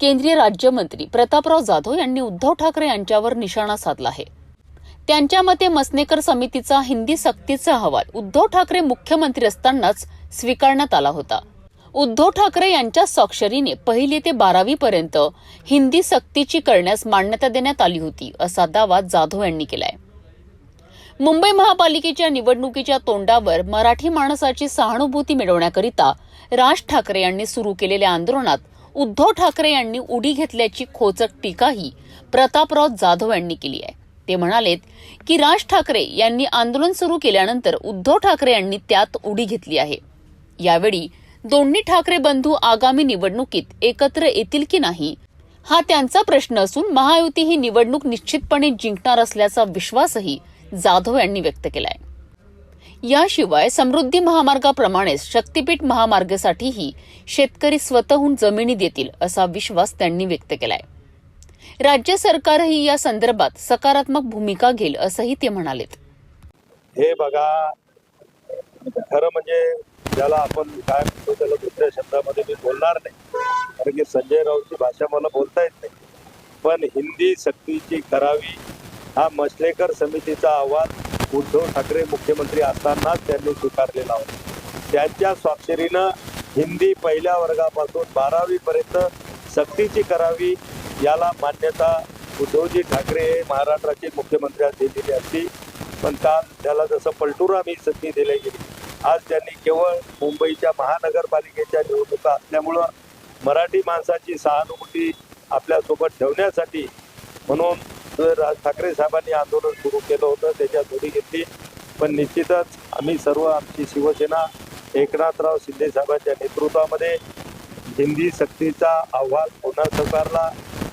केंद्रीय राज्यमंत्री प्रतापराव जाधव यांनी उद्धव ठाकरे यांच्यावर निशाणा साधला आहे. त्यांच्या मते मसनेकर समितीचा हिंदी सक्तीचा अहवाल उद्धव ठाकरे मुख्यमंत्री असतानाच स्वीकारण्यात आला होता. उद्धव ठाकरे यांच्या स्वाक्षरीने पहिली ते बारावी पर्यंत हिंदी सक्तीची करण्यास मान्यता देण्यात आली होती असा दावा जाधव यांनी केलाय. मुंबई महापालिकेच्या निवडणुकीच्या तोंडावर मराठी माणसाची सहानुभूती मिळवण्याकरिता राज ठाकरे यांनी सुरू केलेल्या आंदोलनात उद्धव ठाकरे यांनी उडी घेतल्याची खोचक टीकाही प्रतापराव जाधव यांनी केली आहे. ते म्हणालेत की राज ठाकरे यांनी आंदोलन सुरू केल्यानंतर उद्धव ठाकरे यांनी त्यात उडी घेतली आहे. यावेळी दोन्ही ठाकरे बंधू आगामी निवडणुकीत एकत्र येतील की नाही हा त्यांचा प्रश्न असून महायुती ही निवडणूक निश्चितपणे जिंकणार असल्याचा विश्वासही जाधव यांनी व्यक्त केलाय. याशिवाय समृद्धी महामार्गाप्रमाणेच शक्तीपीठ महामार्गासाठीही शेतकरी स्वतःहून जमिनी देतील असा विश्वास त्यांनी व्यक्त केलाय. राज्य सरकारही या संदर्भात सकारात्मक भूमिका घेईल असंही ते म्हणालेत. हे बघा खरं म्हणजे ज्याला आपण काय म्हणतो त्याला दुसऱ्या शब्दामध्ये मी बोलणार नाही. कारण की संजय राऊतची भाषा मला बोलता येत नाही. पण हिंदी सक्तीची करावी हा मसलेकर समितीचा आवाज उद्धव ठाकरे मुख्यमंत्री असतानाच त्यांनी स्वीकारलेला होता. त्यांच्या स्वाक्षरीनं हिंदी पहिल्या वर्गापासून बारावीपर्यंत सक्तीची करावी याला मान्यता उद्धवजी ठाकरे हे महाराष्ट्राचे मुख्यमंत्री दिलेली असती. पण काल त्याला जसं पलटुरा मी संधी दिली गेली आज त्यांनी केवळ मुंबईच्या महानगरपालिकेच्या निवडणुका असल्यामुळं मराठी माणसाची सहानुभूती आपल्यासोबत ठेवण्यासाठी म्हणून राज ठाकरे साहेबांनी आंदोलन सुरू केलं होतं त्याच्यात जोडी घेतली. पण निश्चितच आम्ही सर्व आमची शिवसेना एकनाथराव शिंदे साहेबांच्या नेतृत्वामध्ये हिंदी सक्तीचा अहवाल पुन्हा स्वीकारला.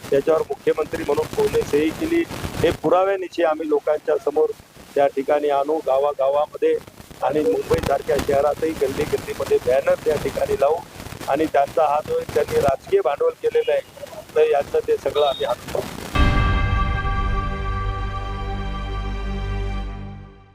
त्याच्यावर मुख्यमंत्री म्हणून कोणी सही केली हे पुराव्यानिशी आम्ही लोकांच्या समोर त्या ठिकाणी आणू गावागावामध्ये. आणि मुंबईसारख्या शहरातही गल्ली गल्लीमध्ये बॅनर त्या ठिकाणी लावू. आणि त्यांचा हा जो त्यांनी राजकीय भांडवल केलेलं आहे. तर याचं ते सगळं आम्ही हात